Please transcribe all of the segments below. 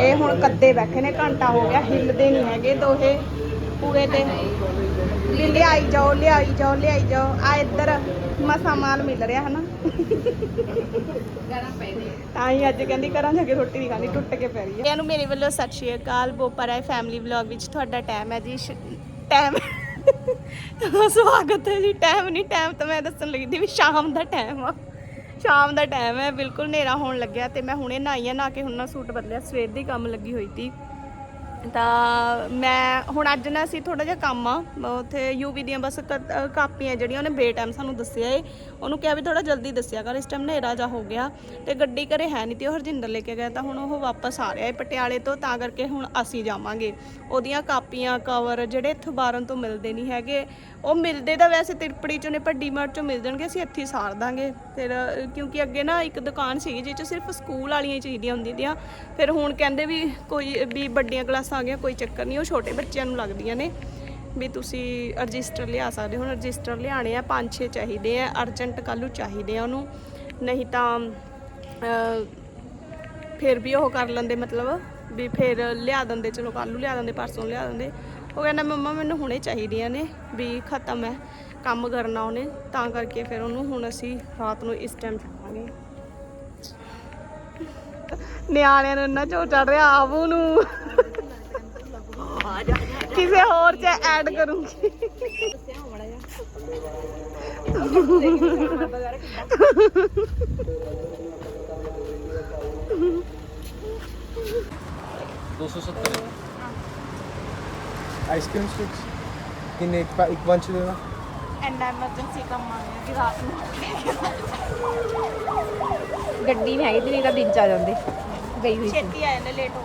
ਇਹ ਹੁਣ ਕੱਦੇ ਬੈਠੇ ਨੇ, ਘੰਟਾ ਹੋ ਗਿਆ, ਹਿੱਲਦੇ ਨਹੀਂ ਹੈਗੇ ਦੋਹੇ ਪੂਰੇ ਤੇ। ਵੀ ਲਿਆਈ ਜਾਓ ਲਿਆਈ ਜਾਓ ਲਿਆਈ ਜਾਓ, ਆ ਇੱਧਰ ਮਸਾ ਮਾਲ ਮਿਲ ਰਿਹਾ ਹਨਾ। ਤਾਂ ਹੀ ਅੱਜ ਕਹਿੰਦੀ ਘਰਾਂ ਜਾ ਕੇ ਰੋਟੀ ਨਹੀਂ ਖਾਣੀ, ਟੁੱਟ ਕੇ ਪੈ ਰਹੀ ਹੈ। ਇਹਨੂੰ ਮੇਰੇ ਵੱਲੋਂ ਸਤਿ ਸ਼੍ਰੀ ਅਕਾਲ, ਬੋਪਰਾਏ ਫੈਮਿਲੀ ਵਲੌਗ ਵਿੱਚ ਤੁਹਾਡਾ ਟਾਈਮ ਹੈ ਜੀ। ਟਾਈਮ ਸਵਾਗਤ ਹੈ ਜੀ। ਟਾਈਮ ਨਹੀਂ ਟਾਈਮ ਤਾਂ ਮੈਂ ਦੱਸਣ ਲੱਗੀ ਸੀ ਵੀ ਸ਼ਾਮ ਦਾ ਟਾਈਮ ਆ। ਸ਼ਾਮ ਦਾ ਟਾਈਮ ਹੈ, ਬਿਲਕੁਲ ਹਨੇਰਾ ਹੋਣ ਲੱਗਿਆ ਤੇ ਮੈਂ ਹੁਣੇ ਨਹਾਈ ਆ, ਨਹਾ ਕੇ ਹੁਣ ਨਾ ਸੂਟ ਬਦਲਿਆ, ਸਵੇਰ ਦੀ ਕੰਮ ਲੱਗੀ ਹੋਈ ਸੀ। ਤਾਂ ਮੈਂ ਹੁਣ ਅੱਜ ਨਾ ਅਸੀਂ ਥੋੜਾ ਜਿਹਾ ਕੰਮ ਆ ਉੱਥੇ ਯੂਵੀ ਦੀਆਂ ਬਸ ਕ- ਅ, ਕਾਪੀਆਂ ਜਿਹੜੀਆਂ ਉਹਨੇ ਬੇ ਟਾਈਮ ਸਾਨੂੰ ਦੱਸਿਆ ਏ। ਉਹਨੂੰ ਕਿਹਾ ਵੀ ਥੋੜਾ ਜਲਦੀ ਦੱਸਿਆ ਕਰ ਇਸ ਟਾਈਮ ਹਨੇਰਾ ਜਾ ਹੋ ਗਿਆ ਤੇ ਗੱਡੀ ਘਰੇ ਹੈ ਨਹੀਂ ਤੇ ਉਹ ਹਰਜਿੰਦਰ ਲੈ ਕੇ ਗਿਆ ਤਾਂ ਹੁਣ ਉਹ ਵਾਪਸ ਆ ਰਿਹਾ ਏ ਪਟਿਆਲੇ ਤੋਂ ਤਾਂ ਕਰਕੇ ਹੁਣ ਅਸੀਂ ਜਾਵਾਂਗੇ। ਉਹਦੀਆਂ ਕਾਪੀਆਂ ਕਵਰ ਜਿਹੜੇ ਇੱਥੋਂ ਬਾਰਨ ਤੋਂ ਮਿਲਦੇ ਨਹੀਂ ਹੈਗੇ ਉਹ ਮਿਲਦੇ ਤਾਂ ਵੈਸੇ ਤਿਰਪੜੀ ਚੋਂ ਨੇ ਪਰ ਡੀਮਾਰਟ ਚੋਂ ਮਿਲ ਜਾਣਗੇ ਅਸੀਂ ਇੱਥੇ ਹੀ ਸਾਰ ਦਾਂਗੇ। ਫਿਰ ਅ, ਕਿਉਂਕਿ ਅੱਗੇ ਨਾ ਇੱਕ ਦੁਕਾਨ ਸੀਗੀ ਜਿਹ ਚ ਸਿਰਫ ਸਕੂਲ ਵਾਲੀਆਂ ਹੀ ਚਾਹੀਦੀਆਂ ਹੁੰਦੀਆਂ ਤੀਆਂ ਫਿਰ ਹੁਣ ਕਹਿੰਦੇ ਵੀ ਕੋਈ ਵੀ ਵੱਡੀਆਂ ਕਲਾਸਾਂ ਆ ਗਈਆਂ ਕੋਈ ਚੱਕਰ ਨਹੀਂ, ਉਹ ਛੋਟੇ ਬੱਚਿਆਂ ਨੂੰ ਲੱਗਦੀਆਂ ਨੇ। ਵੀ ਤੁਸੀਂ ਰਜਿਸਟਰ ਲਿਆ ਸਕਦੇ ਹੋ ਰਜਿਸਟਰ ਲਿਆਣੇ ਆ, ਪੰਜ ਛੇ ਚਾਹੀਦੇ ਆ, ਅਰਜੈਂਟ ਕੱਲੂ ਚਾਹੀਦੇ ਆ ਉਹਨੂੰ। ਨਹੀਂ ਤਾਂ ਫਿਰ ਵੀ ਉਹ ਕਰ ਲੈਂਦੇ, ਮਤਲਬ ਵੀ ਫਿਰ ਲਿਆ ਦਿੰਦੇ, ਚਲੋ ਕੱਲੂ ਲਿਆ ਦਿੰਦੇ, ਪਰਸੋਂ ਲਿਆ ਦਿੰਦੇ। ਉਹ ਕਹਿੰਦਾ, ਮੰਮਾ, ਮੈਨੂੰ ਹੁਣੇ ਚਾਹੀਦੀਆਂ ਨੇ, ਵੀ ਖਤਮ ਹੈ, ਕੰਮ ਕਰਨਾ ਉਹਨੇ। ਤਾਂ ਕਰਕੇ ਫਿਰ ਉਹਨੂੰ ਹੁਣ ਅਸੀਂ ਰਾਤ ਨੂੰ ਇਸ ਟਾਈਮ ਛੱਡਾਂਗੇ। ਨਿਆਣਿਆਂ ਨੂੰ ਇੰਨਾ ਚੋ ਚੜ ਰਿਹਾ, ਆਪ ਨੂੰ ਕਿਸੇ ਹੋਰ ਚ ਐਡ ਕਰੂੰਗੀ। ਆਈਸਕ੍ਰੀਮ ਸਟਿਕਸ ਕਿੰਨੇ? ਇੱਕ ਪਾ- ਇੱਕ ਬੰਚ ਦੇਣਾ ਐਨਾ ਐਮਰਜੈਂਸੀ ਕੰਮ ਆ ਗਿਆ ਕਿ ਰਾਤ ਨੂੰ ਗੱਡੀ ਨਹੀਂ ਆਈ ਤੇ ਨਹੀਂ ਤਾਂ ਦਿਨ ਚ ਆ ਜਾਂਦੇ। ਗਈ ਹੋਈ ਸੀ। ਛੇਤੀ ਆਏ ਨੇ ਲੇਟ ਹੋ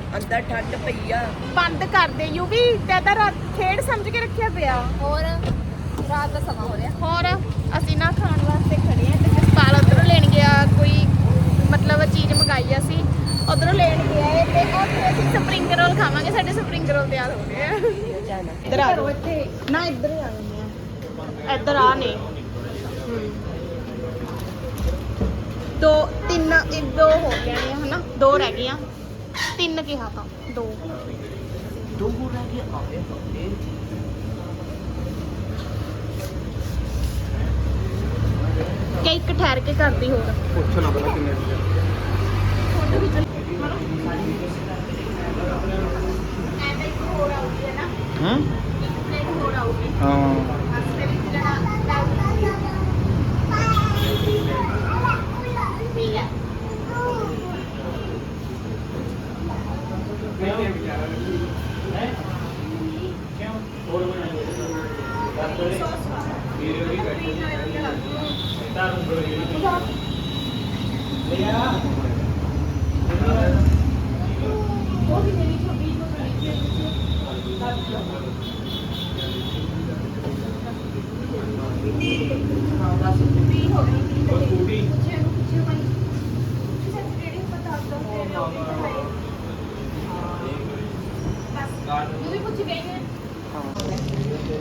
ਅੰਦਰ ਠੰਡ ਪਈ ਆ। ਬੰਦ ਕਰ ਦੇ ਯੂਵੀ ਤੇ ਤਾਂ ਰਾਤ ਖੇਡ ਸਮਝ ਕੇ ਰੱਖਿਆ ਪਿਆ। ਹੋਰ ਰਾਤ ਦਾ ਸਮਾਂ ਹੋ ਰਿਹਾ। ਹੋਰ ਅਸੀਂ ਨਾ ਖਾਣ ਵਾਸਤੇ ਖੜੇ ਆ ਤੇ ਜਸਪਾਲ ਉਧਰੋਂ ਲੈਣ ਗਿਆ ਕੋਈ ਮਤਲਬ ਚੀਜ਼ ਮੰਗਾਈ ਅਸੀਂ। ਉਧਰੋਂ ਲੈਣ ਗਿਆ ਏ ਤੇ ਉੱਥੇ ਅਸੀਂ ਸਪਰਿੰਗ ਰੋਲ ਖਾਵਾਂਗੇ ਸਾਡੇ ਸਪਰਿੰਗ ਰੋਲ ਤਿਆਰ ਹੋ ਗਏ ਇੱਧਰ ਆ ਇੱਥੇ ਨਾ ਇੱਧਰ ਆ ਜਾਓ। ਇੱਧਰ ਆ ਨਹੀਂ ਦੋ ਤਿੰਨ ਦੋ ਹੋ ਗਏ ਨੇ ਹਨਾ? ਦੋ ਰਹਿ ਗਈਆਂ। ਤਿੰਨ ਕਿਹਾ ਤਾਂ ਦੋ। ਦੋ ਹੋਰ ਰਹਿ ਗਏ ਆਏ ਹੋਏ ਕਿ? ਠਹਿਰ ਕੇ ਕਰਦੀ ਹੋਰ। ਪੁੱਛ ਨਾ ਪਤਾ ਕਿੰਨੇ ਦੀ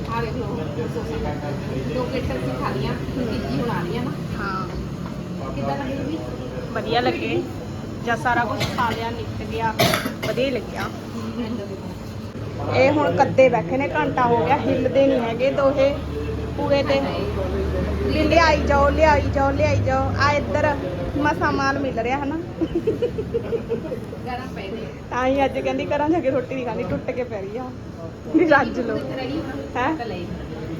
ਆ ਵੇਖ ਲਓ ਦੋ ਪਲੇਟਾਂ ਅਸੀਂ ਖਾ ਲੀਆਂ ਤੀਜੀ ਹੁਣ ਆ ਰਹੀ ਆ ਨਾ ਹਾਂ ਕਿੱਦਾਂ ਲੱਗੀ ਵੀ ਵਧੀਆ ਲੱਗੇ। ਜਾਂ ਸਾਰਾ ਕੁਝ ਖਾ ਲਿਆ ਨਿਕਲ ਗਿਆ। ਵਧੀਆ ਹੀ ਲੱਗਿਆ। ਇਹ ਹੁਣ ਕੱਦੇ ਬੈਠੇ ਨੇ, ਘੰਟਾ ਹੋ ਗਿਆ, ਹਿੱਲਦੇ ਨਹੀਂ ਹੈਗੇ ਦੋਹੇ। ਪੂਰੇ ਤੇ ਵੀ ਲਿਆਈ ਜਾਓ ਲਿਆਈ ਜਾਓ ਲਿਆਈ ਜਾਓ। ਆ ਇੱਧਰ ਮਸਾ ਮਾਲ ਮਿਲ ਰਿਹਾ ਹਨਾ? ਗਰਮ ਪੈ ਤਾਂ ਹੀ ਅੱਜ ਕਹਿੰਦੀ ਘਰਾਂ ਜਾ ਕੇ ਰੋਟੀ ਨਹੀਂ ਖਾਣੀ ਟੁੱਟ ਕੇ ਪੈ ਰਹੀ ਆ। ਵੀ ਰੱਜ ਲੋ ਹੈ?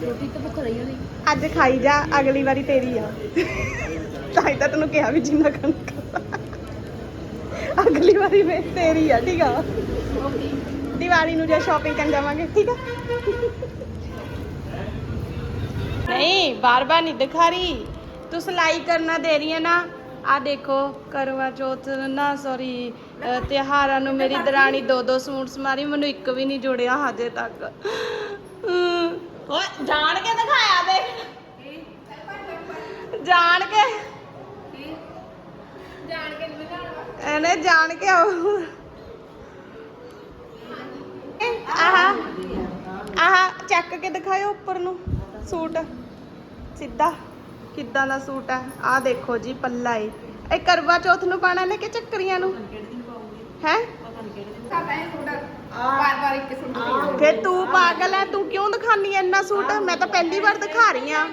ਰੋਟੀ ਤਾਂ ਭੁੱਖ ਰਹੀ ਹੋਣੀ ਅੱਜ ਖਾਈ ਜਾ ਅਗਲੀ ਵਾਰੀ ਤੇਰੀ ਆ। ਤਾਂ ਹੀ ਤਾਂ ਤੈਨੂੰ ਕਿਹਾ ਵੀ ਜਿੰਨਾ ਖਾ। ਅਗਲੀ ਵਾਰੀ ਮੈਂ ਤੇਰੀ ਆ ਠੀਕ ਆ? ਦੀਵਾਲੀ ਨੂੰ ਜੇ ਸ਼ਾਪਿੰਗ ਕਰਨ ਜਾਵਾਂਗੇ ਠੀਕ ਆ? ਨਹੀਂ ਬਾਰ ਬਾਰ ਨਹੀਂ ਦਿਖਾ ਰਹੀ ਤੂੰ ਸਿਲਾਈ ਕਰਨਾ ਦੇ ਰਹੀ ਹੈ ਨਾ। ਆ ਦੇਖੋ, ਕਰਵਾ ਚੌਥ ਨਾ ਸੌਰੀ ਤਿਉਹਾਰਾਂ ਨੂੰ ਮੇਰੀ ਦਰਾਣੀ ਦੋ ਦੋ ਸੂਟ ਸਮਾਰੀ, ਮੈਨੂੰ ਇੱਕ ਵੀ ਨਹੀਂ ਜੁੜਿਆ ਹਜੇ ਤੱਕ। ਓਏ, ਜਾਣ ਕੇ ਦਿਖਾਇਆ ਦੇ। ਜਾਣ ਕੇ। ਜਾਣ ਕੇ ਨਹੀਂ ਇਹਨੇ ਜਾਣ ਕੇ ਆਉ। ਆਹ, ਚੱਕ ਕੇ ਦਿਖਾਇਓ ਉੱਪਰ ਨੂੰ ਸੂਟ। ਸਿੱਧਾ? ਕਿੱਦਾਂ ਦਾ ਸੂਟ ਹੈ? ਆਹ ਦੇਖੋ ਜੀ, ਪੱਲਾ ਏ। ਇਹ ਕਰਵਾ ਚੌਥ ਨੂੰ ਪਾਣਾ ਨੇ ਕਿ ਚੱਕਰੀਆਂ ਨੂੰ? ਹੈ? ਸਾਡਾ ਤੂੰ ਪਾਗਲ ਹੈ ਤੂੰ ਕਿਉਂ ਦਿਖਾਨੀ ਐ ਇੰਨਾ ਸੂਟ? ਮੈਂ ਤਾਂ ਪਹਿਲੀ ਵਾਰ ਦਿਖਾ ਰਹੀ ਆ।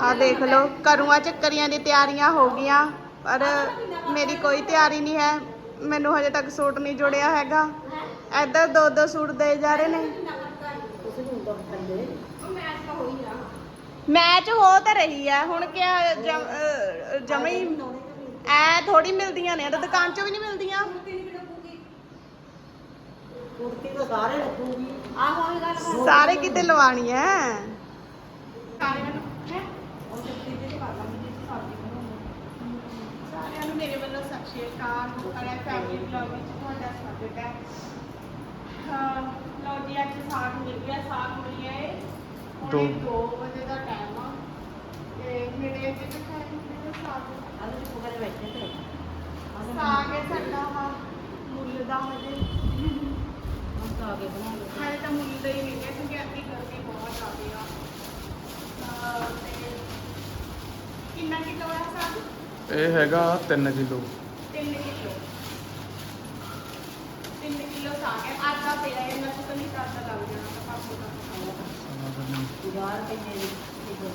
ਆ ਦੇਖ ਲਓ, ਕਰੂਆ ਚੱਕਰੀਆਂ ਦੀ ਤਿਆਰੀਆਂ ਹੋ ਗਈਆਂ, ਪਰ ਮੇਰੀ ਕੋਈ ਤਿਆਰੀ ਨਹੀਂ ਹੈ। ਮੈਨੂੰ ਹਜੇ ਤੱਕ ਸੂਟ ਨਹੀਂ ਜੁੜਿਆ ਹੈਗਾ। ਇੱਧਰ ਦੋ ਦੋ ਸੂਟ ਦੇ ਜਾ ਰਹੇ ਨੇ। ਮੈਚ ਹੋ ਤਾਂ ਰਹੀ ਆ ਹੁਣ ਕਿਆ ਜਮਈ ਐ ਥੋੜੀ ਮਿਲਦੀਆਂ ਨੇ ਇਹ ਤਾਂ ਦੁਕਾਨ ਚੋਂ ਵੀ ਨਹੀਂ ਮਿਲਦੀਆਂ। ਕੁੜਤੀ ਤਾਂ ਸਾਰੇ ਰੱਖੂਗੀ। ਸਾਰੇ ਕਿਤੇ ਲਵਾਣੀ ਐ। ਸਾਰਿਆਂ ਨੂੰ ਮੇਰੇ ਵੱਲੋਂ ਸਤਿ ਸ਼੍ਰੀ ਅਕਾਲ। ਅਰੇ ਫੈਮਿਲੀ ਵਲੌਗ ਵਿੱਚ ਤੁਹਾਡਾ ਸਵਾਗਤ ਹਾਂ। ਲਓ ਜੀ ਅੱਜ ਸਾਗ ਮਿਲ ਗਿਆ ਸਾਗ ਮਿਲਿਆ ਏ ਦੋ। 2 ਵਜੇ ਦਾ ਟਾਈਮ ਆ। ਤੇ ਮੇਰੇ ਤਾਂ ਖਾਈ ਮੇਰੇ ਸਾਗ ਆਲੂ ਚ ਪੁਗਰੇ ਬੈਠੇ ਤੇ ਸਾਗ ਹੈ ਸਾਡਾ ਆਹ ਮੁੱਲ ਦਾ ਹਜੇ। ਮਸਤ ਆ ਕੇ ਬਣਾ ਲਓ ਹਾਲੇ ਤਾਂ ਮੁੱਲ ਦਾ ਹੀ ਨਹੀਂ ਹੈ ਕਿਉਂਕਿ ਅੱਧੀ ਗਰਮੀ ਬਹੁਤ ਜ਼ਿਆਦੀ ਆ। ਤਾਂ ਤੇ ਕਿੰਨਾ ਕਿਲੋ ਹੈ ਸਾਗ? ਇਹ ਹੈਗਾ 3 ਕਿਲੋ। 3 ਕਿਲੋ। 3 ਕਿਲੋ ਸਾਗ ਹੈ ਆਟਾ ਪਿਆ ਹੈ ਇਹਨਾਂ ਤੋਂ ਨਹੀਂ ਕਰਦਾ ਲੱਗ ਜਾਣਾ ਤਾਂ ਪਾਸੋਂ ਦਾ ਯਾਰ ਕਿੰਨੇ ਦੀ ਹੋ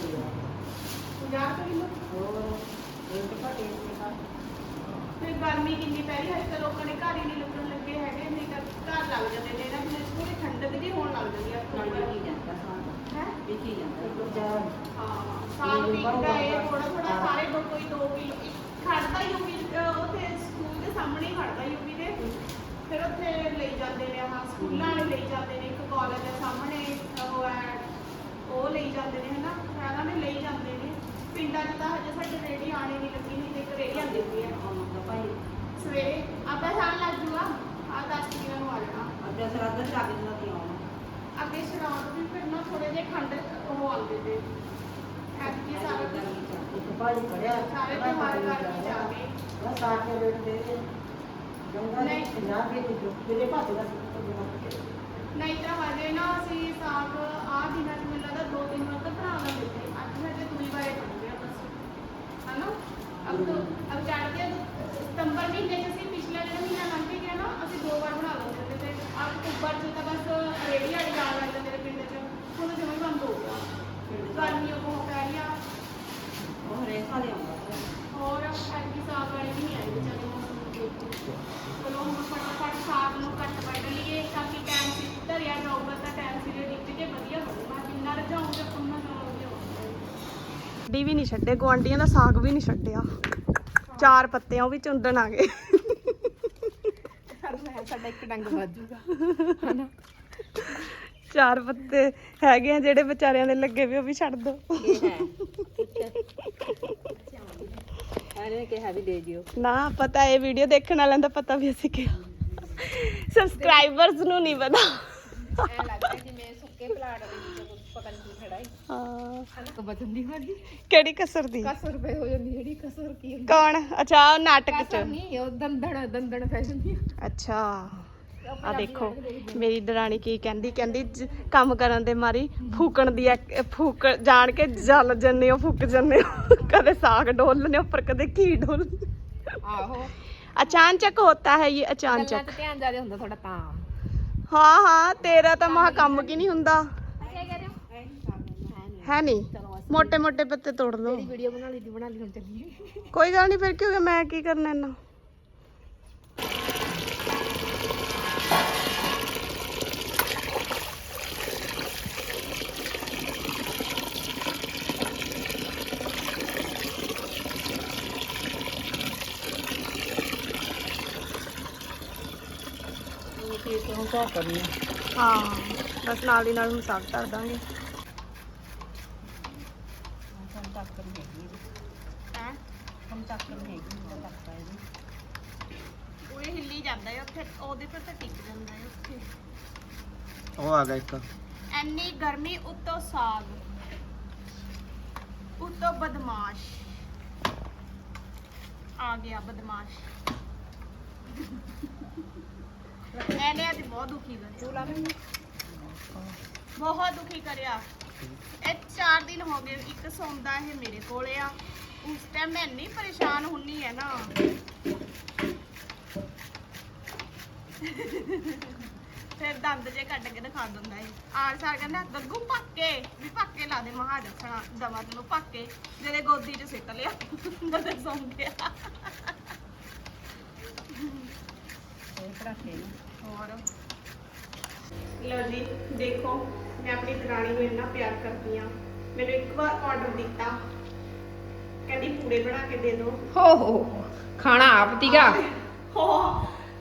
ਗਿਆ 50 ਕਿਲੋ ਹੋਰ ਇਹ ਤਾਂ ਘਟੇ ਤੇ ਘਰ ਫਿਰ ਗਰਮੀ ਕਿੰਨੀ ਪੈ ਰਹੀ ਹੈ? ਅੱਜ ਕੱਲ੍ਹ ਲੋਕਾਂ ਨੇ ਘਰ ਹੀ ਨਹੀਂ ਲੱਗਣ ਲੱਗੇ ਹੈਗੇ ਨਹੀਂ ਤਾਂ ਘਰ ਲੱਗ ਜਾਂਦੇ ਨੇ ਇਹਨਾਂ ਵਿੱਚ ਥੋੜੀ ਠੰਡਕ ਜਿਹੀ ਹੋਣ ਲੱਗ ਜਾਂਦੀ ਹੈ ਨਾਲ ਵੀ ਜਾਂਦਾ ਸਾਰਾ? ਹੈ? ਵੇਖੀ ਜਾਂਦਾ? ਬਾਜ਼ਾਰ ਹਾਂ ਸਾਗ ਵਿਕਦਾ ਹੈ ਥੋੜਾ ਥੋੜਾ ਸਾਰੇ ਦੋ ਕੋਈ 2 ਕਿਲੋ ਖੜਦਾ ਯੂਵੀ ਉੱਥੇ ਸਕੂਲ ਦੇ ਸਾਹਮਣੇ ਹੀ ਖੜਦਾ ਦੇ ਫਿਰ ਉੱਥੇ ਲਈ ਜਾਂਦੇ ਨੇ ਆਹ ਸਕੂਲਾਂ ਵਾਲੇ ਲਈ ਜਾਂਦੇ ਨੇ ਇੱਕ ਕਾਲਜ ਦੇ ਸਾਹਮਣੇ ਉਹ ਹੈ ਉਹ ਲਈ ਜਾਂਦੇ ਨੇ ਹਨਾ? ਸਾਰਿਆਂ ਨੇ ਲਈ ਜਾਂਦੇ ਨੇ। ਪਿੰਡਾਂ 'ਚ ਤਾਂ ਹਜੇ ਸਾਡੇ ਰੇੜੀ ਆਣੀ ਨਹੀਂ ਲੱਗੀ ਨਹੀਂ ਤੇ ਰੇੜੀ ਆਉਂਦੀ ਹੁੰਦੀ ਹੈ ਆਉਂਦਾ ਭਾਈ ਸਵੇਰੇ ਆਪਾਂ ਸ਼ਾਮ ਲੱਗ ਜੂਗਾ ਆ 10 ਕਿਲੋ ਨੂੰ ਆ ਜਾਣਾ। ਅੱਗੇ ਸਰਾਦਰ ਆ ਕੇ ਨਾ ਕੀ ਆਉਣਾ ਅੱਗੇ ਸ਼ਰਾਬ ਵੀ ਫਿਰ ਨਾ ਥੋੜੇ ਜਿਹੇ ਖੰਡ ਉਹ ਆਉਂਦੇ ਤੇ ਐਤਕੀ ਸਾਰਾ ਇੱਕ ਭਾਈ ਖੜਿਆ ਸਾਰੇ ਤਿਉਹਾਰ ਕਰਕੇ ਜਾ ਕੇ। ਬਸ ਆ ਕੇ ਵੇਟ ਦੇ ਜੰਗਲ ਨਹੀਂ। ਵਿੱਚ ਜਾ ਕੇ ਤੇ ਜੋ ਤੇਰੇ ਭਾਤੇ ਦਾ ਨਹੀਂ ਤਾਂ ਹਜੇ ਨਾ ਅਸੀਂ ਸਾਗ ਆ ਦਿਨਾਂ ਚ ਮੈਨੂੰ ਲੱਗਦਾ ਦੋ ਦਿਨ ਬਾਅਦ ਬਣਾ ਲਾਂਗੇ ਤੇ ਅੱਜ ਹਜੇ ਦੂਈ ਵਾਰੇ ਬਣ ਗਿਆ ਬਸ। ਹਨਾ? ਅਬ ਤੋਂ ਅਬ ਚੜ੍ਹਦੇ ਸਤੰਬਰ ਮਹੀਨੇ ਚ ਅਸੀਂ ਪਿਛਲਾ ਜਿਹੜਾ ਮਹੀਨਾ ਲੰਘ ਗਿਆ ਨਾ ਅਸੀਂ ਦੋ ਵਾਰ ਬਣਾ ਲਾਂਗੇ ਤੇ ਅਬ ਅਕਤੂਬਰ ਚ ਤਾਂ ਬਸ ਰੇੜੀ ਵਾਲੀ ਲੱਗ ਜਾਂਦੇ ਨੇ ਪਿੰਡ ਚ। ਹੁਣ ਜਮਾਂ ਬੰਦ ਹੋ ਗਿਆ। ਗਰਮੀਆਂ ਬਹੁਤ ਪੈ ਰਹੀਆਂ ਉਹ ਰੇਖਾ ਦੇ ਆਉਂਦਾ। ਹੋਰ ਐਤਕੀ ਸਾਗ ਵਾਲੇ ਵੀ ਨਹੀਂ ਆਏ ਵਿਚਾਰੇ। ਚਲੋ ਹੁਣ ਫਟਾਫਟ ਸਾਗ ਨੂੰ ਕੱਟ ਵੱਢ ਲਈਏ ਤਾਂ ਕਿ ਟਾਈਮ ਸਿਰ ਧਰਿਆ ਜਾਊਗਾ ਤਾਂ ਟਾਈਮ ਸਿਰ ਡਿੱਗ ਕੇ ਵਧੀਆ ਬਣੂਗਾ ਜਿੰਨਾ ਰਜਾਉਂਗੇ ਉਹਨਾਂ ਨਾਲ ਵਧੀਆ ਹੋਊਗਾ ਡੀ ਵੀ ਨਹੀਂ ਛੱਡੇ ਗੁਆਂਢੀਆਂ ਦਾ ਸਾਗ ਵੀ ਨਹੀਂ ਛੱਡਿਆ। ਚਾਰ ਪੱਤਿਆਂ ਉਹ ਵੀ ਚੁੰਦਣ ਆ ਗਏ। ਸਾਡਾ ਇੱਕ ਡੰਗ ਵੱਜੂਗਾ। ਚਾਰ ਪੱਤੇ ਹੈਗੇ ਆ ਜਿਹੜੇ ਵਿਚਾਰਿਆਂ ਦੇ ਲੱਗੇ ਵੀ ਉਹ ਵੀ ਛੱਡ ਦੋ। ਇਹਨੇ ਕਿਹਾ ਵੀ ਦੇ ਦਿਓ। ਨਾ ਪਤਾ ਇਹ ਵੀਡੀਓ ਦੇਖਣ ਵਾਲਿਆਂ ਦਾ ਪਤਾ ਵੀ ਅਸੀਂ ਕਿਹਾ। ਸਬਸਕ੍ਰਾਈਬਰਸ ਨੂੰ ਨਹੀਂ ਪਤਾ। ਐ ਲੱਗਦਾ ਜਿਵੇਂ ਸੁੱਕੇ ਪਲਾਟ ਦੇ ਵਿੱਚ ਪਤਾ ਨਹੀਂ ਕੀ ਖੜਾ ਹੈ। ਹਾਂ। ਹਲਕ ਬਚਨ ਦੀ ਵਾਲੀ। ਕਿਹੜੀ ਕਸਰ ਦੀ? ਕਸਰ ਪੇ ਹੋ ਜਾਂਦੀ ਜਿਹੜੀ ਕਸਰ ਕੀ ਕੌਣ? ਅੱਛਾ ਉਹ ਨਾਟਕ ਚ। ਨਹੀਂ ਉਹ ਦੰਦਣ ਦੰਦਣ ਜਾਂਦੀ ਅੱਛਾ। ਆ ਦੇਖੋ ਮੇਰੀ ਦਰਾਣੀ ਕੀ ਕਹਿੰਦੀ ਕਹਿੰਦੀ ਕੰਮ ਕਰਨ ਦੇ ਮਾਰੀ ਫੂਕਣ ਦੀ ਫੂਕ ਜਾਣ ਕੇ ਜਲ ਜੰਨੇ ਹੋ ਫੁੱਕ ਜੰਨੇ ਹੋ ਕਦੇ ਸਾਗ ਡੋਲ ਲੈਨੇ ਉੱਪਰ ਕਦੇ ਘੀ ਡੋਲ ਅਚਾਨਚਕ ਹੋਤਾ ਹੈ ਇਹ ਅਚਾਨਚਕ। ਹਾਂ ਹਾਂ ਤੇਰਾ ਤਾਂ ਮਹਾ ਕੰਮ ਕੀ ਨਹੀਂ ਹੁੰਦਾ। ਹੈ ਨਹੀਂ ਮੋٹے ਮੋٹے ਪੱਤੇ ਤੋੜ ਲਓ। ਕੋਈ ਗੱਲ ਨਹੀਂ ਫਿਰ ਕਿਉਂਕਿ ਮੈਂ ਕੀ ਕਰਨਾ ਇਹਨਾਂ ਹਿਸਾਬ ਕਰਨੀ ਹੈ ਹਾਂ ਬਸ ਨਾਲ ਦੀ ਨਾਲ ਹੁਣ ਸਾਗ ਧਰ ਦਾਂਗੇ। ਉਹ ਆ ਗਿਆ ਇੱਕ। ਐਨੀ ਗਰਮੀ ਉੱਤੋਂ ਸਾਗ। ਉੱਤੋਂ ਬਦਮਾਸ਼। ਆ ਗਿਆ ਬਦਮਾਸ਼। ਇਹਨੇ ਅੱਜ ਬਹੁਤ ਦੁਖੀ ਕਰਿਆ। ਬਹੁਤ ਦੁਖੀ ਕਰਿਆ। ਇਹ 4 ਦਿਨ ਹੋ ਗਏ, ਇੱਕ ਸੌਂਦਾ ਇਹ ਮੇਰੇ ਕੋਲੇ ਆ। ਉਸ ਟਾਈਮ ਮੈਂ ਇੰਨੀ ਪਰੇਸ਼ਾਨ ਹੁੰਨੀ ਹੈ ਨਾ। ਫਿਰ ਦੰਦ ਜੇ ਕੱਢ ਕੇ ਦਿਖਾ ਦਿੰਦਾ ਏ ਆਰ ਸਾਰ ਕਹਿੰਦਾ, ਗੱਗੂ, ਪੱਕੇ। ਵੀ ਪੱਕੇ ਲਾ ਦੇ, ਮਹਾ ਦੱਸਣਾ ਦਵਾ ਤੈਨੂੰ ਪੱਕੇ। ਜਿਹੜੇ ਗੋਦੀ 'ਚ ਸਿੱਟ ਲਿਆ ਬਦੇ ਸੌਂ ਗਿਆ। ਹੋਰ? ਲਓ ਜੀ ਦੇਖੋ ਮੈਂ ਆਪਣੀ ਦਰਾਣੀ ਨੂੰ ਇੰਨਾ ਪਿਆਰ ਕਰਦੀ ਆ ਮੈਨੂੰ ਇੱਕ ਵਾਰ ਆਰਡਰ ਦਿੱਤਾ। ਕਹਿੰਦੀ ਪੂੜੇ ਬਣਾ ਕੇ ਦੇ ਦਿਓ ਹੋ ਹੋ ਖਾਣਾ ਆਪ ਤੀਗਾ? ਹੋ।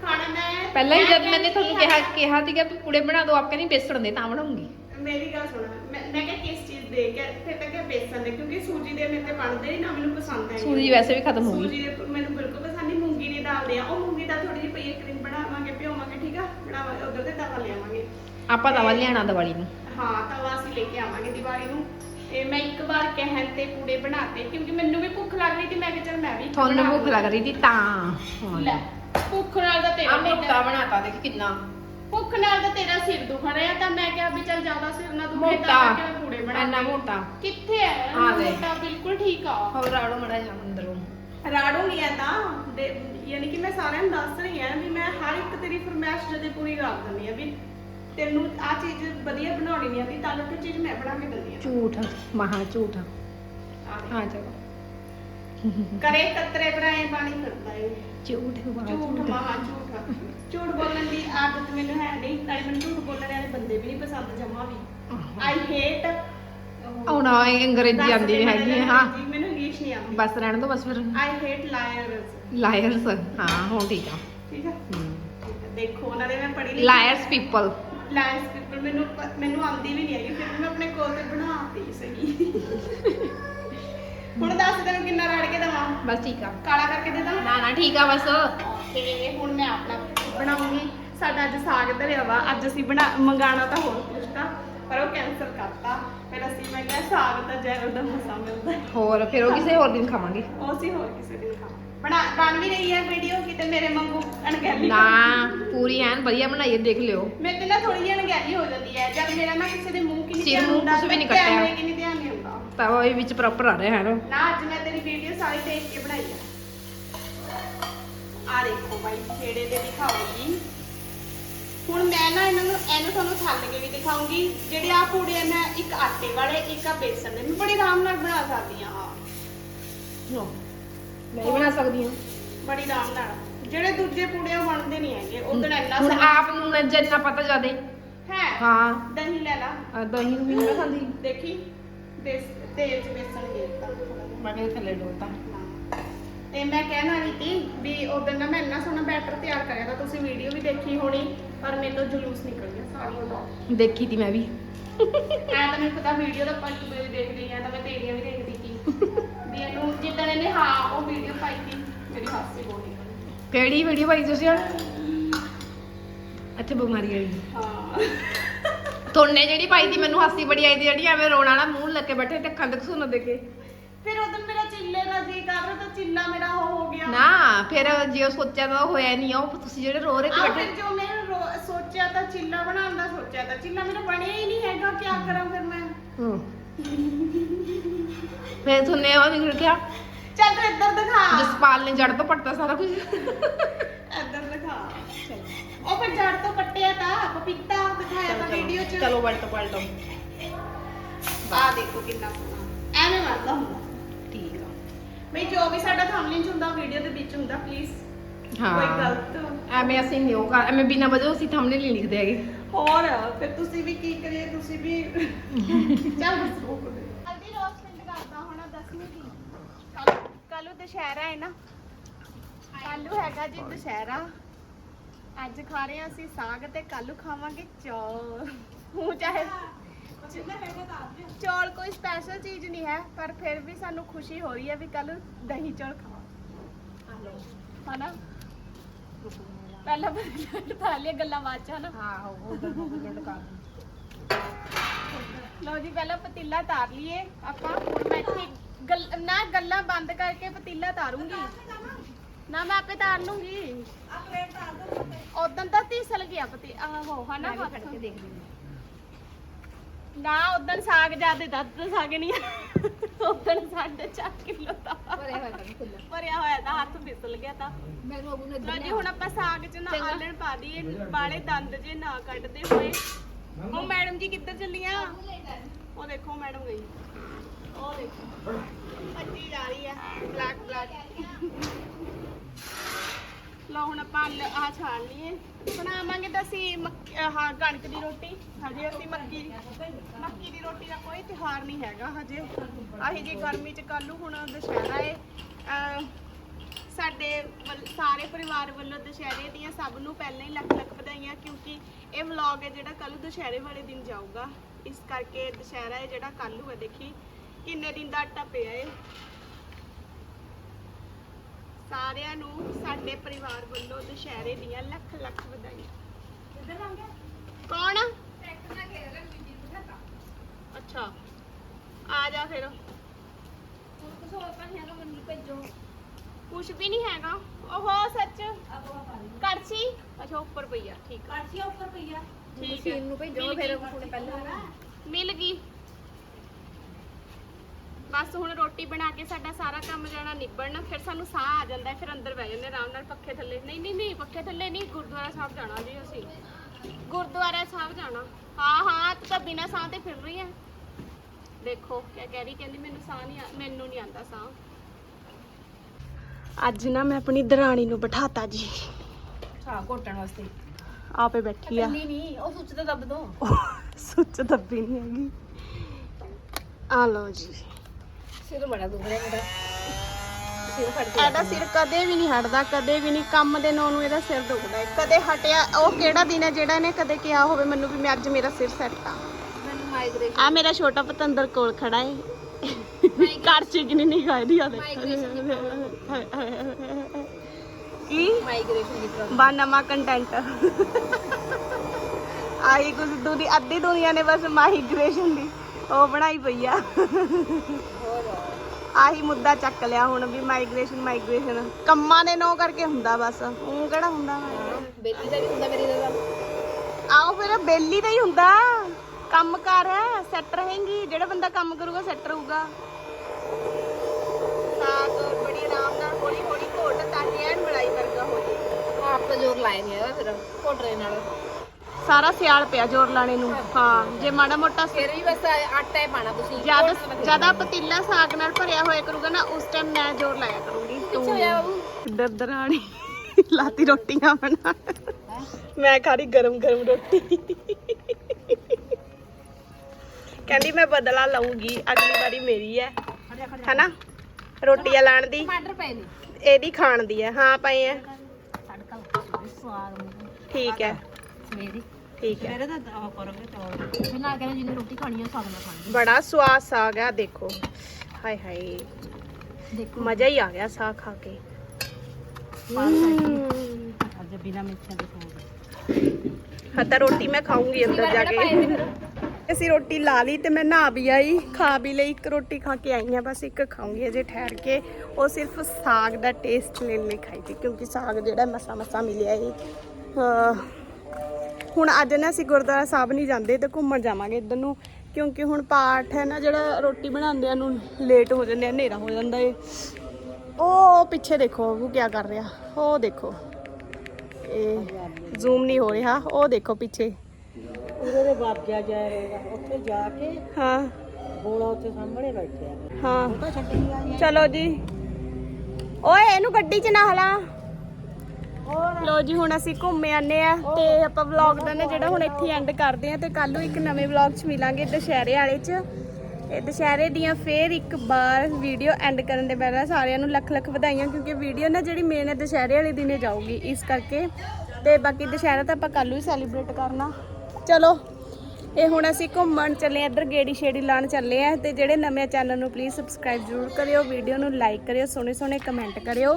ਖਾਣਾ ਮੈਂ ਪਹਿਲਾਂ ਹੀ ਜਦ ਕਹਿੰਦੀ ਤੁਹਾਨੂੰ ਕਿਹਾ ਕਿਹਾ ਸੀਗਾ ਵੀ ਪੂੜੇ ਬਣਾ ਦਿਓ ਆਪ ਕਹਿੰਦੀ ਬੇਸਣ ਦੇ ਤਾਂ ਬਣਾਉਂਗੀ। ਮੇਰੀ ਗੱਲ ਸੁਣ ਮੈਂ ਮੈਂ ਕਿਹਾ ਕਿਸ ਚੀਜ਼ ਦੇ ਕੇ ਫਿਰ ਤਾਂ ਕਿ ਬੇਸਨ ਦੇ ਕਿਉਂਕਿ ਸੂਜੀ ਦੇ ਮੇਰੇ ਤੇ ਬਣਦੇ ਨਹੀਂ ਨਾ ਮੈਨੂੰ ਪਸੰਦ ਹੈ ਸੂਜੀ ਵੈਸੇ ਵੀ ਖਤਮ ਹੋ ਗਈ। ਸੂਜੀ ਦੇ ਮੈਨੂੰ ਬਿਲਕੁਲ ਪਸੰਦ ਨਹੀਂ ਮੂੰਗੀ ਦੀ ਦਾਲ ਦੇ ਆ। ਉਹ ਮੂੰਗੀ ਦਾਲ ਥੋੜੀ ਜਿਹੀ ਪਈ ਕਰੀਮ ਬਣਾਵਾਂਗੇ ਭਿਓਵਾਂਗੇ ਆ ਬਣਾਵਾਂਗੇ ਉਧਰ ਤੇ ਤਵਾ ਲਿਆਵਾਂਗੇ। ਆਪਾਂ ਤਵਾ ਲਿਆਣਾ ਦੀਵਾਲੀ ਨੂੰ। ਹਾਂ ਤਵਾ ਅਸੀਂ ਲੈ ਕੇ ਆਵਾਂਗੇ ਦੀਵਾਲੀ ਨੂੰ। ਤੇ ਮੈਂ ਇੱਕ ਵਾਰ ਕਹਿਣ ਤੇ ਪੂੜੇ ਬਣਾਤੇ ਕਿਉਂਕਿ ਮੈਨੂੰ ਵੀ ਭੁੱਖ ਲੱਗ ਰਹੀ ਸੀ ਮੈਂ ਕਿਹਾ ਚਲ ਮੈਂ ਵੀ ਤੁਹਾਨੂੰ ਭੁੱਖ ਲੱਗ ਰਹੀ ਸੀ ਤਾਂ। ਲੈ ਭੁੱਖ ਨਾਲ ਤਾਂ ਤੇਰਾ ਢਿੱਡ- ਬਣਾਤਾ ਦੇਖ ਕਿੰਨਾ। ਭੁੱਖ ਨਾਲ ਤਾਂ ਤੇਰਾ ਸਿਰ ਦੁਖ ਰਿਹਾ ਤਾਂ ਮੈਂ ਕਿਹਾ ਵੀ ਚਲ ਜ਼ਿਆਦਾ ਸਿਰ ਨਾ ਦੁਖੇ ਤਾਂ ਕਿ ਮੈਂ ਪੂੜੇ ਬਣਾ ਇੰਨਾ ਮੋਟਾ। ਕਿੱਥੇ ਹੈ? ਆ ਦੇ। ਮੋਟਾ ਬਿਲਕੁਲ ਠੀਕ ਆ। ਹੋਰ ਆੜੋ ਮੜਾ ਜਾ ਅੰਦਰੋਂ। ਰਾੜੋ ਨਹੀਂ ਹੈ ਤਾਂ। ਦੇ- ਯਾਨੀ ਕਿ ਮੈਂ ਸਾਰਿਆਂ ਨੂੰ ਦੱਸ ਰਹੀ ਹਾਂ ਵੀ ਮੈਂ ਹਰ ਇੱਕ ਤੇਰੀ ਫਰਮਾਇਸ਼ ਜਦੇ ਪੂਰੀ ਕਰ ਦਿੰਦੀ ਆ ਵੀ ਤੈਨੂੰ ਆ ਚੀਜ਼ ਵਧੀਆ ਬਣਾਉਣੀ ਨਹੀਂ ਆਉਂਦੀ ਤਾਂ ਉਹ ਚੀਜ਼ ਮੈਂ ਬਣਾ ਕੇ ਦਿੰਦੀ ਆ ਝੂਠ ਮਹਾ ਝੂਠ। ਆ ਚਲੋ ਕਰੇ ਕਤਰੇ ਬਣਾਏ ਬਾਣੀ ਕਰਦਾ ਏ ਝੂਠ ਮਹਾ ਝੂਠ ਝੂਠ। ਮਹਾ ਝੂਠ। ਝੂਠ ਬੋਲਣ ਦੀ ਆਦਤ ਮੈਨੂੰ ਹੈ ਨਹੀਂ ਨਾਲੇ ਮੈਨੂੰ ਝੂਠ ਬੋਲਣ ਵਾਲੇ ਬੰਦੇ ਵੀ ਨਹੀਂ ਪਸੰਦ ਜਮਾ ਵੀ। ਆਈ ਹੇਟ ਹੁਣ ਅੰਗਰੇਜ਼ੀ ਆਂਦੀ ਨਹੀਂ ਹੈਗੀ ਹਾਂ ਮੈਨੂੰ ਇੰਗਲਿਸ਼ ਨਹੀਂ ਆਉਂਦੀ। ਬਸ ਰਹਿਣ ਦੋ ਬਸ ਫਿਰ। ਆਈ ਹੇਟ ਲਾਇਰਸ ਲਾਇਰਸ ਹਾਂ ਹੁਣ ਠੀਕ ਆ। ਠੀਕ ਹੈ। ਦੇਖੋ ਉਹਨਾਂ ਦੇ ਮੈਂ ਪੜ੍ਹੀ ਲਿਖੀ ਲਾਇਰਸ ਪੀਪਲ ਲਾਇਰਸ ਪੀਪਲ ਮੈਨੂੰ ਮੈਨੂੰ ਆਉਂਦੀ ਵੀ ਨਹੀਂ ਹੈਗੀ ਫਿਰ ਮੈਂ ਆਪਣੇ ਕੋਲ ਤੇ ਬਣਾਤੀ ਸਹੀ ਹੁਣ ਦੱਸ ਤੈਨੂੰ ਕਿੰਨਾ ਰੜ ਕੇ ਦਵਾਂ? ਬਸ ਠੀਕ ਆ। ਕਾਲਾ ਕਰਕੇ ਦੇ ਦਾਂ ਨਾ ਨਾ ਠੀਕ ਆ ਬਸ। ਤੇ ਹੁਣ ਮੈਂ ਆਪਣਾ ਬਣਾਉਂਗੀ। ਸਾਡਾ ਅੱਜ ਸਾਗ ਧਰਿਆ ਵਾ। ਅੱਜ ਅਸੀਂ ਬਣਾ ਮੰਗਾਣਾ ਤਾਂ ਹੋਰ ਕੁਛ ਤਾਂ। ਪਰ ਉਹ ਕੈਂਸਲ ਕਰਤਾ। ਫਿਰ ਅਸੀਂ ਮੈਂ ਕਿਹਾ ਸਾਗ ਤਾਂ ਜ਼ੈਰੋ ਦਾ ਮਸਾ ਮਿਲਦਾ ਹੈ। ਹੋਰ ਫਿਰ ਉਹ ਕਿਸੇ ਹੋਰ ਦਿਨ ਖਾਵਾਂਗੇ। ਉਹ ਅਸੀਂ ਹੋਰ ਕਿਸੇ ਦਿਨ ਖਾਵਾਂਗੇ। ਬਣਾ ਬਣ ਵੀ ਰਹੀ ਹੈ ਵੀਡੀਓ ਕਿਤੇ ਮੇਰੇ ਵਾਂਗੂ ਅਣਗਹਿਲੀ ਨਾ ਪੂਰੀ ਐਨ ਵਧੀਆ ਬਣਾਈ ਹੈ ਦੇਖ ਲਿਓ। ਮੇਰੇ ਤੇ ਨਾ ਥੋੜੀ ਜਿਹੀ ਅਣਗਹਿਲੀ ਹੋ ਜਾਂਦੀ ਹੈ। ਜਦ ਮੇਰਾ ਨਾ ਕਿਸੇ ਦੇ ਮੂੰਹ ਕਿ ਨਹੀਂ ਸਿਰ ਮੂੰਹ ਕੁਛ ਵੀ ਨਹੀਂ ਕੱਟਿਆ। ਕੈਮਰੇ ਕਿ ਨਹੀਂ ਧਿਆਨ ਨਹੀਂ ਹੁੰਦਾ। ਤਾਂ ਉਹ ਇਹ ਵਿੱਚ ਪ੍ਰੋਪਰ ਆ ਰਿਹਾ ਹੈ ਨਾ। ਨਾ ਅੱਜ ਮੈਂ ਤੇਰੀ ਵੀਡੀਓ ਸਾਰੀ ਦੇਖ ਕੇ ਬਣਾਈ ਆ ਆ ਦੇਖੋ ਬਾਈ ਛੇੜੇ ਦੇ ਦਿਖਾਉਂਗੀ ਹੁਣ ਮੈਂ ਨਾ ਇਹਨਾਂ ਨੂੰ ਇਹਨੂੰ ਤੁਹਾਨੂੰ ਥੱਲ ਕੇ ਵੀ ਦਿਖਾਉਂਗੀ। ਜਿਹੜੇ ਆ ਪੂੜੇ ਮੈਂ ਇੱਕ ਆਟੇ ਵਾਲੇ ਇੱਕ ਆ ਬੇਸਨ ਦੇ। ਮੈਂ ਬੜੀ ਆਰਾਮ ਨਾਲ ਬਣਾ ਸਕਦੀ ਆ ਨਹੀਂ ਬਣਾ ਸਕਦੀ ਹਾਂ। ਬੜੀ ਆਰਾਮ ਨਾਲ। ਜਿਹੜੇ ਦੂਜੇ ਪੂੜੇ ਆ ਉਹ ਬਣਦੇ ਨਹੀਂ ਹੈਗੇ। ਉਦੋਂ ਇੰਨਾ ਹੁਣ ਸਮਾਂ- ਆਪ ਨੂੰ ਨਾ ਜਿੰਨਾ ਪਤਾ ਜਾਦੇ ਹੈ। ਹਾਂ ਦਹੀਂ ਲੈ ਲਾ। ਅਹ ਦਹੀਂ ਨੂੰ ਵੀ ਨਹੀਂ ਮੈਂ ਖਾਂਦੀ ਦੇਖੀ ਬੇਸ ਤੇਲ ਚ ਬੇਸਨ ਗੇਰਤਾ ਥੋੜਾ ਜਿਹਾ ਮੈਂ ਕਿਹਾ ਥੱਲੇ ਡੋਲਤਾ। ਤੇ ਮੈਂ ਕਹਿਣਾ ਨਹੀਂ ਤੀ ਵੀ ਉਦੋਂ ਨਾ ਮੈਂ ਇੰਨਾ ਬੈਟਰ ਤਿਆਰ ਕਰਿਆ ਤਾਂ ਤੁਸੀਂ ਵੀਡੀਓ ਵੀ ਦੇਖੀ ਹੋਣੀ ਪਰ ਮੈਨੂੰ ਜਲੂਸ ਨਿਕਲ ਗਿਆ ਸਾਰੀਆਂ ਦਾ ਦੇਖੀ ਤੀ ਮੈਂ ਵੀ। ਐ ਤਾਂ ਮੈਨੂੰ ਪਤਾ ਵੀਡੀਓ ਦਾ ਪੰਜ ਮੇਰੀ ਦੇਖਦੀ ਆ ਤਾਂ ਮੈਂ ਤੇਰੀਆਂ ਵੀ ਦੇਖਦੀ ਸੀ ਵੀ ਇਹਨੂੰ ਜਿੱਦਾਂ ਇਹਨੇ ਹਾਂ ਉਹ ਵੀਡੀਓ ਪਾਈ ਸੀ ਮੇਰੀ ਹਾਸੀ ਬਹੁਤ ਨਿਕਲੀ ਕਿਹੜੀ ਵੀਡੀਓ ਪਾਈ ਤੁਸੀਂ ਹੁਣ? ਅੱਛਾ ਬਿਮਾਰੀ ਵਾਲੀ ਹਾਂ। ਤੁਹਾਨੇ ਜਿਹੜੀ ਪਾਈ ਸੀ ਮੈਨੂੰ ਹਾਸੀ ਬੜੀ ਆਈ ਦੀ ਜਿਹੜੀ ਐਵੇਂ ਰੋਣ ਵਾਲਾ ਮੂੰਹ ਲੱਗੇ ਬੈਠੇ ਤੇ ਅੱਖਾਂ ਦੇ ਸੁਣ ਦੇ ਕੇ। ਫਿਰ ਉਦੋਂ ਮੇਰਾ ਚਿੱਲੇ ਦਾ ਜੀ ਕਰ ਰਿਹਾ ਤਾਂ ਚਿੱਲਾ ਮੇਰਾ ਉਹ ਹੋ ਗਿਆ। ਨਾ ਫਿਰ ਜੇ ਉਹ ਸੋਚਿਆ ਤਾਂ ਉਹ ਹੋਇਆ ਨਹੀਂ ਉਹ ਤੁਸੀਂ ਜਿਹੜੇ ਰੋ ਰਹੇ ਆ ਤੇ ਫਿਰ ਬੈਠੇ ਜੋ ਮੈਂ ਰੋ- ਸੋਚਿਆ ਤਾਂ ਚਿੱਲਾ ਬਣਾਉਣ ਦਾ ਸੋਚਿਆ ਤਾਂ ਚਿੱਲਾ ਮੇਰਾ ਬਣਿਆ ਹੀ ਨਹੀਂ ਹੈਗਾ ਕੀ ਕਰਾਂ ਫਿਰ ਮੈਂ? ਹੂੰ। ਫਿਰ ਤੁਹਾਨੇ ਉਹ ਨਿਕਲ ਗਿਆ ਚੱਲ ਤੂੰ ਇੱਧਰ ਦਿਖਾ। ਜਸਪਾਲ ਨੇ ਜੜ ਤੋਂ ਪੱਟਤਾ ਸਾਰਾ ਕੁਝ ਇੱਧਰ ਦਿਖਾ ਉਹ ਫਿਰ ਜੜ ਤੋਂ ਕੱਟਿਆ ਤਾਂ ਪਪੀਤਾ ਦਿਖਾਇਆ ਤਾਂ ਵੀਡੀਓ 'ਚ। ਚਲੋ ਪਲਟੋ ਪਲਟੋ। ਆ ਦੇਖੋ ਕਿੰਨਾ ਸੋਹਣਾ। ਐਵੇਂ ਬਣਦਾ ਹੁੰਦਾ। ਆ ਬਈ ਜੋ ਵੀ ਸਾਡਾ ਥੰਬਨੇਲ 'ਚ ਹੁੰਦਾ ਵੀਡੀਓ ਦੇ ਵਿੱਚ ਹੁੰਦਾ ਪਲੀਜ਼ ਕੋਈ ਹਾਂ ਗਲਤ ਐਵੇਂ ਅਸੀਂ ਨਹੀਂ ਉਹ ਕਰ ਐਵੇਂ ਬਿਨਾ ਵਜ੍ਹਾ ਅਸੀਂ ਥੰਬਨੇਲ ਨਹੀਂ ਲਿਖਦੇ ਹੈਗੇ। ਹੋਰ ਫਿਰ ਤੁਸੀਂ ਵੀ ਕੀ ਕਰੀਏ ਤੁਸੀਂ ਵੀ ਚੱਲ ਦੱਸੋ ਅੱਧੀ ਰੋਸਟਿੰਗ ਕਰਦਾ ਹੁਣ ਦਸਵੀਂ ਦੀ ਕੱਲ ਕੱਲੂ ਦੁਸ਼ਹਿਰਾ ਹੈ ਨਾ। ਕੱਲੂ ਹੈਗਾ ਜੀ ਦੁਸ਼ਹਿਰਾ। ਅੱਜ ਖਾ ਰਹੇ ਹਾਂ ਅਸੀਂ ਸਾਗ ਤੇ ਕੱਲੂ ਖਾਵਾਂਗੇ ਚੌਲ। ਹੂੰ ਚਾਹੇ ਚੌਲ ਕੋਈ ਸਪੈਸ਼ਲ ਚੀਜ਼ ਨਹੀਂ ਹੈ ਪਰ ਫਿਰ ਵੀ ਸਾਨੂੰ ਖੁਸ਼ੀ ਹੋ ਰਹੀ ਹੈ ਵੀ ਕੱਲ ਦਹੀਂ ਚੌਲ ਖਾਵਾਂ ਹਨਾ? ਪਹਿਲਾਂ ਪਤੀਲਾ ਪਾ ਲਿਆ ਗੱਲਾਂ ਬਾਅਦ ਚ ਹਨਾ? ਹਾਂ ਉਹ ਲਓ ਜੀ ਪਹਿਲਾਂ ਪਤੀਲਾ ਤਾਰ ਲਈਏ ਆਪਾਂ। ਹੁਣ ਮੈਂ ਇੱਥੇ ਗੱਲ ਨਾ ਗੱਲਾਂ ਬੰਦ ਕਰਕੇ ਪਤੀਲਾ ਤਾਰੂੰਗੀ। ਨਾ ਮੈਂ ਆਪੇ ਤਾਰ ਲੂੰਗੀ। ਉਦੋਂ ਤਾਂ ਤੀਸਲ ਗਿਆ ਪਤੀ ਆਹੋ ਹਨਾ ਮੈਂ ਵੀ ਫੜ ਕੇ ਦੇਖ ਲਈ ਨਾ ਉਦੋਂ ਸਾਗ ਜਿਆਦੇ ਦੱਦ ਸਾਗ ਨਹੀਂ ਉਦੋਂ ਸਾਢੇ 4 ਕਿਲੋ ਦਾ ਭਰਿਆ ਹੋਇਆ ਤਾਂ ਖੁੱਲਾ ਭਰਿਆ ਹੋਇਆ ਤਾਂ ਹੱਥ ਫਿਸਲ ਗਿਆ ਤਾਂ। ਮੈਨੂੰ ਅਬੂ ਨੇ ਲਓ ਜੀ ਹੁਣ ਆਪਾਂ ਸਾਗ ਚ ਨਾ। ਆਲਣ ਪਾ ਦਈਏ ਬਾਲੇ ਦੰਦ ਜੇ ਨਾ ਕੱਢਦੇ ਹੋਏ। ਉਹ ਮੈਡਮ ਜੀ ਕਿੱਧਰ ਚੱਲੀਆਂ? ਉਹ ਦੇਖੋ ਮੈਡਮ ਗਈ। ਉਹ ਦੇਖੋ। ਭੱਜੀ ਜਾ ਰਹੀ ਹੈ ਬਲੈਕ ਬਲੈਕ। ਲਓ ਹੁਣ ਆਪਾਂ ਆਹ ਛਾਣ ਲਈਏ। ਬਣਾਵਾਂਗੇ ਤਾਂ ਅਸੀਂ ਮੱਕ- ਆਹ ਕਣਕ ਦੀ ਰੋਟੀ। ਹਜੇ ਅਸੀਂ ਮੱਕੀ ਮੱਕੀ ਦੀ ਰੋਟੀ ਦਾ ਕੋਈ ਤਿਉਹਾਰ ਨਹੀਂ ਹੈਗਾ ਹਜੇ। ਆਹੀ ਜੀ ਗਰਮੀ ਚ ਕੱਲੂ ਹੁਣ ਦੁਸ਼ਹਿਰਾ ਏ, ਅਹ ਸਾਡੇ ਵੱਲ- ਸਾਰੇ ਪਰਿਵਾਰ ਵੱਲੋਂ ਦੁਸ਼ਹਿਰੇ ਦੀਆਂ ਸਭ ਨੂੰ ਪਹਿਲਾਂ ਹੀ ਲੱਖ ਲੱਖ ਵਧਾਈਆਂ, ਕਿਉਂਕਿ ਇਹ ਵਲੌਗ ਹੈ ਜਿਹੜਾ ਕੱਲੂ ਦੁਸ਼ਹਿਰੇ ਵਾਲੇ ਦਿਨ ਜਾਊਗਾ। ਇਸ ਕਰਕੇ ਦੁਸ਼ਹਿਰਾ ਹੈ ਜਿਹੜਾ ਕੱਲੂ ਹੈ। ਦੇਖੀ ਕਿੰਨੇ ਦਿਨ ਦਾ ਆਟਾ ਪਿਆ ਏ। ਸਾਰਿਆਂ ਨੂੰ ਸਾਡੇ ਪਰਿਵਾਰ ਵੱਲੋਂ ਦੁਸ਼ਹਿਰੇ ਦੀਆਂ ਲੱਖ ਲੱਖ ਵਧਾਈਆਂ। ਕੌਣ? ਅੱਛਾ ਆ ਜਾ ਫਿਰ। ਕੁਝ ਹੋਰ ਤਾਂ ਹੈਗਾ ਮੈਨੂੰ ਭੇਜੋ। ਕੁਛ ਵੀ ਨਹੀਂ ਹੈਗਾ। ਓਹੋ ਸੱਚ? ਕੜਛੀ ਅੱਛਾ ਉੱਪਰ ਪਈ ਆ ਠੀਕ ਆ। ਕਾਠੀਆ ਉੱਪਰ ਪਈਆ ਠੀਕ ਹੈ ਮਸ਼ੀਨ ਨੂੰ ਭੇਜੋ ਫਿਰ। ਹੁਣੇ ਪਹਿਲਾਂ ਮਿਲ ਗਈ। ਬਸ ਹੁਣ ਰੋਟੀ ਬਣਾ ਕੇ ਸਾਡਾ ਸਾਰਾ ਕੰਮ ਜਾਣਾ ਨਿਬੜਨਾ ਫਿਰ ਸਾਨੂੰ ਸਾਹ ਆ ਜਾਂਦਾ ਹੈ, ਫਿਰ ਅੰਦਰ ਬਹਿ ਜਾਂਦੇ ਆਰਾਮ ਨਾਲ ਪੱਖੇ ਥੱਲੇ। ਨਹੀਂ ਨਹੀਂ ਨਹੀਂ ਪੱਖੇ ਥੱਲੇ ਨਹੀਂ ਗੁਰਦੁਆਰਾ ਸਾਹਿਬ ਜਾਣਾ ਜੀ ਅਸੀਂ। ਗੁਰਦੁਆਰਾ ਸਾਹਿਬ ਜਾਣਾ। ਹਾਂ ਹਾਂ ਤੂੰ ਤਾਂ ਬਿਨਾਂ ਸਾਹ ਤੇ ਫਿਰ ਰਹੀ ਹੈ। ਦੇਖੋ ਕਿਆ ਕਹਿ ਰਹੀ ਕਹਿੰਦੀ ਮੈਨੂੰ ਸਾਹ ਨਹੀਂ ਆ- ਮੈਨੂੰ ਨਹੀਂ ਆਂਦਾ ਸਾਹ। ਅੱਜ ਨਾ ਮੈਂ ਆਪਣੀ ਦਰਾਣੀ ਨੂੰ ਬਿਠਾਤਾ ਜੀ। ਹਾਂ ਘੋਟਣ ਵਾਸਤੇ। ਆਪੇ ਬੈਠੀ ਆ। ਕੱਲੀ ਨਹੀਂ ਉਹ ਸੁੱਚ ਤੇ ਦੱਬ ਦੋ। ਸੁੱਚ ਦੱਬੀ ਨਹੀਂ ਹੈਗੀ। ਆ ਲਓ ਜੀ। ਸਿਰ ਬੜਾ ਦੁਖ ਰਿਹਾ ਮੇਰਾ ਸਿਰ ਫੜ ਕੇ ਇਹਦਾ ਸਿਰ ਕਦੇ ਵੀ ਨਹੀਂ ਹਟਦਾ ਕਦੇ ਵੀ ਨਹੀਂ। ਕੰਮ ਦੇ ਨਾਂ ਨੂੰ ਇਹਦਾ ਸਿਰ ਦੁਖਦਾ ਹੈ। ਕਦੇ ਹਟਿਆ ਉਹ ਕਿਹੜਾ ਦਿਨ ਹੈ ਜਿਹੜਾ ਇਹਨੇ ਕਦੇ ਕਿਹਾ ਹੋਵੇ ਮੈਨੂੰ ਵੀ ਮੈਂ ਅੱਜ ਮੇਰਾ ਸਿਰ ਸੈੱਟ ਆ। ਮੈਨੂੰ ਮਾਈਗ੍ਰੇਸ਼ਨ ਆ ਮੇਰਾ ਛੋਟਾ ਪਤੰਦਰ ਕੋਲ ਖੜਾ ਹੈ। ਘਰ ਚ ਕਿਨੇ ਨਹੀਂ ਖਾਈਦੀ ਆ। ਕੀ ਮਾਈਗ੍ਰੇਸ਼ਨ ਦੀ ਪ੍ਰੋਬਲਮ ਬਾ ਨਵਾਂ ਕੰਟੈਂਟ ਆਹੀ ਕੁਝ ਦੂਰੀ ਅੱਧੀ ਦੁਨੀਆ ਨੇ ਬਸ ਮਾਈਗ੍ਰੇਸ਼ਨ ਦੀ। ਉਹ ਬਣਾਈ ਪਈ ਆ। ਆਹੀ ਮੁੱਦਾ ਚੱਕ ਲਿਆ ਹੁਣ ਵੀ ਮਾਈਗ੍ਰੇਸ਼ਨ ਮਾਈਗ੍ਰੇਸ਼ਨ ਕੰਮਾਂ ਦੇ ਨੋ ਕਰਕੇ ਹੁੰਦਾ ਬਸ। ਉਹ ਕਿਹੜਾ ਹੁੰਦਾ? ਬੇਟੀ ਦਾ ਵੀ ਹੁੰਦਾ ਮੇਰੀ ਦਾ ਆਓ ਫਿਰ ਬੇਲੀ ਦਾ ਹੀ ਹੁੰਦਾ। ਕੰਮ ਕਰ ਸੈੱਟ ਰਹੇਗੀ। ਜਿਹੜਾ ਬੰਦਾ ਕੰਮ ਕਰੂਗਾ ਸੈੱਟ ਰਹੂਗਾ। ਸਾਗ ਬੜੀ ਆਰਾਮ ਨਾਲ ਹੌਲੀ ਹੌਲੀ ਘੋਟ ਤਾਂ ਕਿ ਐਨ ਮਲਾਈ ਵਰਗਾ ਹੋ ਜੇ ਆਪ ਤਾਂ ਜ਼ੋਰ ਲਾਇਆ ਨਹੀਂ ਫਿਰ ਘੋਟਰੇ ਨਾਲ। ਸਾਰਾ ਸਿਆਲ ਪਿਆ ਜ਼ੋਰ ਲਾਣੇ ਨੂੰ। ਹਾਂ ਜੇ ਮਾੜਾ ਮੋਟਾ ਫਿਰ ਵੀ ਬਸ ਆਟਾ ਹੀ ਪਾਣਾ ਤੁਸੀਂ। ਜ਼ਿਆਦਾ ਜ਼ਿਆਦਾ ਪਤੀਲਾ ਸਾਗ ਨਾਲ ਭਰਿਆ ਹੋਇਆ ਕਰੂਗਾ ਨਾ ਉਸ ਟਾਈਮ ਮੈਂ ਜ਼ੋਰ ਲਾਇਆ ਕਰੂੰਗੀ। ਪਿੱਛੇ ਹੋਇਆ ਬਾਬੂ? ਦਰਦਰਾਣੀ ਲਾਤੀ ਰੋਟੀਆਂ ਬਣਾ। ਮੈਂ ਖਾ ਰਹੀ ਗਰਮ ਗਰਮ ਰੋਟੀ। ਕਹਿੰਦੀ ਮੈਂ ਬਦਲਾ ਲਊਂਗੀ ਅਗਲੀ ਵਾਰੀ ਮੇਰੀ ਹੈ ਹੈਨਾ? ਰੋਟੀਆਂ ਲਾਣ ਦੀ। ਟਮਾਟਰ ਪਏ ਨੇ। ਇਹਦੀ ਖਾਣ ਦੀ ਹੈ ਹਾਂ ਪਏ ਸਵਾਦ ਠੀਕ ਹੈ ਸਵੇਰੀ ਠੀਕ ਹੈ। ਮੇਰੇ ਤਾਂ ਆਹ ਕਰੋਗੇ ਚੌਲ ਫਿਰ ਨਾਲ ਕਹਿੰਦੇ ਜਿੰਨੀ ਰੋਟੀ ਖਾਣੀ ਆ ਸਾਗ ਨਾਲ ਖਾਣੀ ਬੜਾ ਸਵਾਦ ਸਾਗ ਹੈ ਦੇਖੋ। ਹਾਏ ਹਾਏ। ਦੇਖੋ। ਮਜ਼ਾ ਹੀ ਆ ਗਿਆ ਸਾਗ ਖਾ ਕੇ। ਅੱਜ ਬਿਨਾ ਮਿਰਚਾਂ ਦੇ ਖਾਉਂਗੇ ਹਾਂ ਤਾਂ ਰੋਟੀ ਮੈਂ ਖਾਊਂਗੀ ਅੰਦਰ ਜਾ ਕੇ। ਅਸੀਂ ਰੋਟੀ ਲਾ ਲਈ ਤੇ ਮੈਂ ਨਹਾ ਵੀ ਆਈ। ਖਾ ਵੀ ਲਈ ਇੱਕ ਰੋਟੀ ਖਾ ਕੇ ਆਈ ਆ ਬਸ ਇੱਕ ਖਾਊਂਗੀ ਅਜੇ ਠਹਿਰ ਕੇ। ਉਹ ਸਿਰਫ ਸਾਗ ਦਾ ਟੇਸਟ ਲੈਣ ਲਈ ਖਾਈ ਸੀ ਕਿਉਂਕਿ ਸਾਗ ਜਿਹੜਾ ਮਸਾ ਮਸਾ ਮਿਲਿਆ ਅਹ ਹੁਣ ਅੱਜ ਨਾ ਅਸੀਂ ਗੁਰਦੁਆਰਾ ਸਾਹਿਬ ਨਹੀਂ ਜਾਂਦੇ ਤੇ ਘੁੰਮਣ ਜਾਵਾਂਗੇ ਇੱਧਰ ਨੂੰ ਕਿਉਂਕਿ ਹੁਣ ਪਾਠ ਹੈ ਨਾ ਜਿਹੜਾ ਰੋਟੀ ਬਣਾਉਂਦਿਆਂ ਨੂੰ ਲੇਟ ਹੋ ਜਾਂਦੇ ਆ ਹਨੇਰਾ ਹੋ ਜਾਂਦਾ ਏ। ਉਹ ਪਿੱਛੇ ਦੇਖੋ ਉਹ ਕੀ ਕਰ ਰਿਹਾ ਉਹ ਦੇਖੋ। ਇਹ ਜ਼ੂਮ ਨਹੀਂ ਹੋ ਰਿਹਾ ਉਹ ਦੇਖੋ ਪਿੱਛੇ। ਉਹਦੇ ਦੇ ਬਾਬਿਆ ਜਾਏਗਾ ਉੱਥੇ ਜਾ ਕੇ ਹਾਂ। ਬੋਲਾ ਉੱਥੇ ਸਾਹਮਣੇ ਬੈਠਿਆ। ਹਾਂ। ਚਲੋ ਜੀ। ਓਏ ਇਹਨੂੰ ਗੱਡੀ 'ਚ ਨਾ ਹਲਾ। ਲੋ ਜੀ, ਹੁਣ ਅਸੀਂ ਘੁੰਮੇ ਆਨੇ ਆ ਤੇ ਆਪਾਂ ਵਲੌਗ ਦਾ ਨਾ ਜਿਹੜਾ ਹੁਣ ਇੱਥੇ ਐਂਡ ਕਰਦੇ ਆ ਤੇ ਕੱਲ ਨੂੰ ਇੱਕ ਨਵੇਂ ਵਲੌਗ 'ਚ ਮਿਲਾਂਗੇ ਦੁਸ਼ਹਿਰੇ ਵਾਲੇ 'ਚ। ਇਹ ਦੁਸ਼ਹਿਰੇ ਦੀਆਂ ਫੇਰ ਇੱਕ ਵਾਰ ਵੀਡੀਓ ਐਂਡ ਕਰਨ ਦੇ ਪਹਿਲਾਂ ਸਾਰਿਆਂ ਨੂੰ ਲੱਖ ਲੱਖ ਵਧਾਈਆਂ, ਕਿਉਂਕਿ ਵੀਡੀਓ ਨਾ ਜਿਹੜੀ ਮੇਨ ਹੈ ਦੁਸ਼ਹਿਰੇ ਵਾਲੇ ਦਿਨੇ ਜਾਊਗੀ ਇਸ ਕਰਕੇ। ਤੇ ਬਾਕੀ ਦੁਸ਼ਹਿਰਾ ਤਾਂ ਆਪਾਂ ਕੱਲ ਨੂੰ ਹੀ ਸੈਲੀਬ੍ਰੇਟ ਕਰਨਾ। ਚਲੋ, ਇਹ ਹੁਣ ਅਸੀਂ ਘੁੰਮਣ ਚੱਲੇ ਆ, ਇੱਧਰ ਗੇੜੀ ਸ਼ੇੜੀ ਲਾਣ ਚੱਲੇ ਆ। ਤੇ ਜਿਹੜੇ ਨਵੇਂ ਚੈਨਲ ਨੂੰ ਪਲੀਜ਼ ਸਬਸਕ੍ਰਾਈਬ ਜ਼ਰੂਰ ਕਰਿਓ ਵੀਡੀਓ ਨੂੰ ਲਾਈਕ ਕਰਿਓ, ਸੋਹਣੇ ਸੋਹਣੇ ਕਮੈਂਟ ਕਰਿਓ।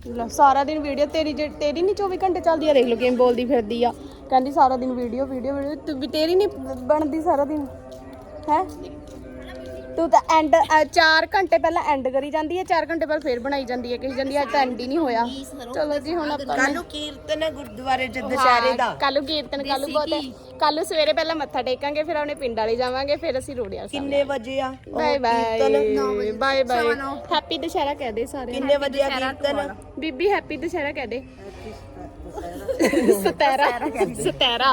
ਲੈ, ਸਾਰਾ ਦਿਨ ਵੀਡੀਓ ਤੇਰੀ ਜੇ ਤੇਰੀ ਨਹੀਂ 24 ਘੰਟੇ ਚੱਲਦੀ ਆ ਦੇਖ ਲਓ ਗੇਮ ਬੋਲਦੀ ਫਿਰਦੀ ਆ। ਕਹਿੰਦੀ ਸਾਰਾ ਦਿਨ ਵੀਡੀਓ ਵੀਡੀਓ ਵੀਡੀਓ ਤੇਰੀ ਨਹੀਂ ਬਣਦੀ ਸਾਰਾ ਦਿਨ। ਹੈ? ਤੂੰ ਤਾਂ ਐਂਡ 4 ਘੰਟੇ ਪਹਿਲਾਂ ਐਂਡ ਕਰੀ ਜਾਂਦੀ ਹੈ 4 ਘੰਟੇ ਬਾਅਦ ਫੇਰ ਬਣਾਈ ਜਾਂਦੀ ਹੈ ਕਹੀ ਜਾਂਦੀ ਹੈ ਅੱਜ ਤਾਂ ਐਂਡ ਹੀ ਨਹੀਂ ਹੋਇਆ। ਚਲੋ ਜੀ ਹੁਣ ਆਪਾਂ ਕੱਲੂ ਕੀਰਤਨ ਹੈ ਗੁਰਦੁਆਰੇ ਚ ਦੁਸ਼ਹਿਰੇ ਦਾ। ਕੱਲੂ ਕੀਰਤਨ ਕੱਲੂ ਬਹੁਤ ਕੱਲੂ ਸਵੇਰੇ ਪਹਿਲਾਂ ਮੱਥਾ ਟੇਕਾਂਗੇ ਫਿਰ ਆਪਣੇ ਪਿੰਡ ਵਾਲੇ ਜਾਵਾਂਗੇ ਫਿਰ ਅਸੀਂ ਰੋੜਿਆ ਕਿੰਨੇ ਵਜੇ ਆ? Bye bye. Bye bye. Happy Dussehra ਕਹਿ ਦੇ ਸਾਰੇ। ਕਿੰਨੇ ਵਜੇ ਆ ਕੀਰਤਨ? ਬੀਬੀ ਹੈਪੀ ਦੁਸ਼ਹਿਰਾ ਕਹਿ ਦੇ। ਸਤੈਰਾ ਸਤੈਰਾ